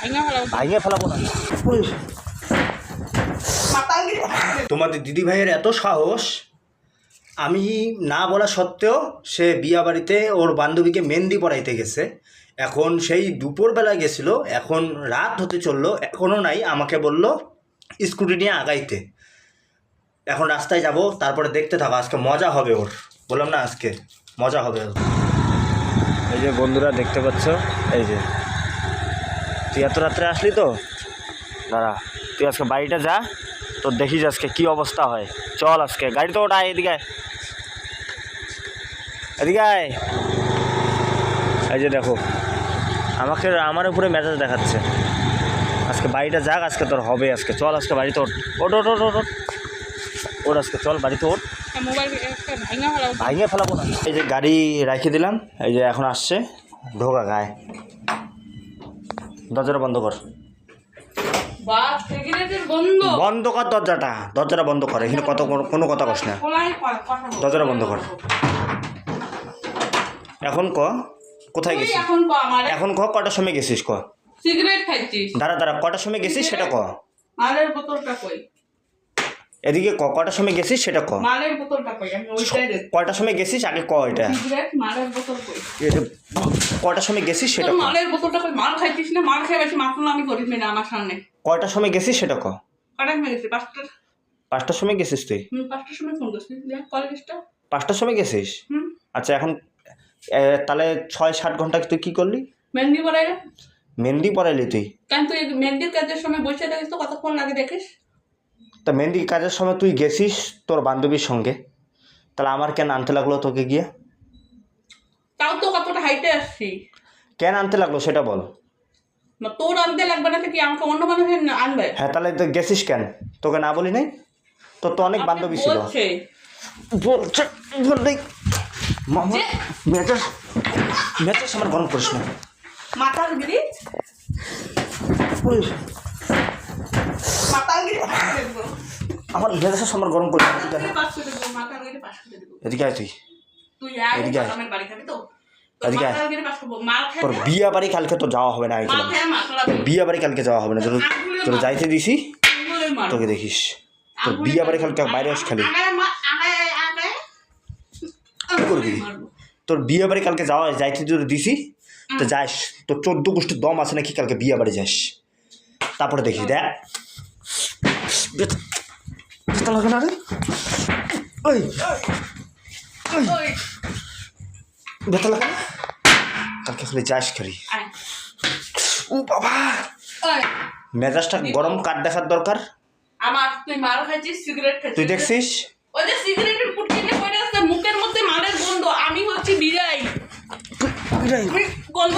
ভাঙা ফেলাবো। না। তোমাদের দিদি ভাইয়ের এত সাহস আমি না বলা সত্ত্বেও সে বিয়া বাড়িতে ওর বান্ধবীকে মেহেন্দি পড়াইতে গেছে। এখন সেই দুপুরবেলা গেছিল এখন রাত হতে চলল এখনও নাই আমাকে বলল স্কুটি নিয়ে আগাইতে। এখন রাস্তায় যাব তারপরে দেখতে থাকো আজকে মজা হবে ওর। বললাম না আজকে মজা হবে ওর। এই যে বন্ধুরা দেখতে পাচ্ছ? এই যে তুই এত রাত্রে আসলি তো? দাঁড়া তুই আজকে বাড়িটা যা তোর দেখিস আজকে কি অবস্থা হয়। চল আজকে গাড়ি তো ওটা এদিকে এদিকে। এই যে দেখো আমাকে আমার উপরে মেজাজ দেখাচ্ছে। আজকে বাড়িটা যাক আজকে তোর হবে আজকে। চল আজকে বাড়িতে ওঠ। ওঠ ওঠ ওঠ ওঠ। ওঠ। আজকে চল বাড়িতে ওঠ। একটা ভাঙা ফেলাবো না। এই যে গাড়ি রেখে দিলাম এই যে এখন আসছে। ঢোকা গায়ে। দরজাটা বন্ধ কর। বন্ধ কর দরজাটা। দরজাটা বন্ধ কর এখানে কত কোনো কথা কস না। দরজাটা বন্ধ কর। এখন ক? কোথায় গেছিস? এখন ক কটার সময় গেছিস? ক? সিগারেট খাইছিস? দাঁড়া দাঁড়া কটার সময় গেছিস সেটা ক? মালের বোতলটা কই? এদিকে ক কটার সময় গেছিস সেটা ক। মালের বোতলটা কই? আমি ওইটাই কটার সময় গেছিস? আগে ক এটা। মালের বোতল কই। কটার সময় গেছিস সেটা মালের বোতলটা কই? মাল খাইছিস না? মাল খেয়ে বেশি মাতল আমি করিস না আমার সামনে। কয়টার সময় গেছিস সেটা ক। কটার সময় গেছি পাঁচটার। পাঁচটার সময় গেছিস তুই? পাঁচটার সময় ফোন করছিস কলেজটা পাঁচটার সময় গেছিস? হুম। আচ্ছা এখন তাহলে ছয় সাত ঘণ্টা তুই কি করলি? মেহেন্দি পড়াই মেহেন্দি পড়াইলি তুই? কেন তুই মেহেন্দির কাজের সময় বসে থাকিস তো? কতক্ষণ লাগে দেখিস? তা মেহেন্দি কাজের সময় তুই গেছিস তোর বান্ধবীর সঙ্গে? তাহলে আমার কেন আনতে লাগল তোকে গিয়ে? তাও তো কতটা হাইটে আসছি। কেন আনতে লাগল সেটা বল। না তোর আনতে লাগবে না কি আমাকে অন্য মানুষের আনবে? হ্যাঁ তাহলে তো গেছিস কেন? তোকে না বলি নাই? তোর তো অনেক বান্ধবী ছিল। বলছে। বললেই মামা মেজাজ মেজাজ আমার গরম করিস না। মাথার গিরি আমার মেজাজ আমার গরম করিস না এদিকে আয়। তুই। এদিকে আয়। তোর বিয়া বাড়ি কালকে তো যাওয়া হবে না তোর বিয়া বাড়ি কালকে যাওয়া হবে না। তোর তোর যাইতে দিছি। তোকে দেখিস। তোর বিয়া বাড়ি কালকে বাইরে আস খালি। করবি? তোর বিয়ে বাড়ি কালকে যাওয়া যাইতে যদি দিছি তো যাস তোর চোদ্দ গোষ্ঠীর দম আছে নাকি কালকে বিয়ে বাড়ি যাস তারপরে দেখিস দেখ। ব্যথা লাগে না রে? ওই। ওই, ব্যথা লাগে না? কালকে খালি যাস খালি। ও বাবা। মেজাজটা গরম কাঠ দেখার দরকার। আমার তুই মাল খাইছিস সিগারেট খাইছিস। তুই দেখছিস? ওই যে সিগারেটের পুটকি নিয়ে পড়ে আছে মুখের মধ্যে মালের গন্ধ। আমি হচ্ছি বিড়াই আমি গন্ধ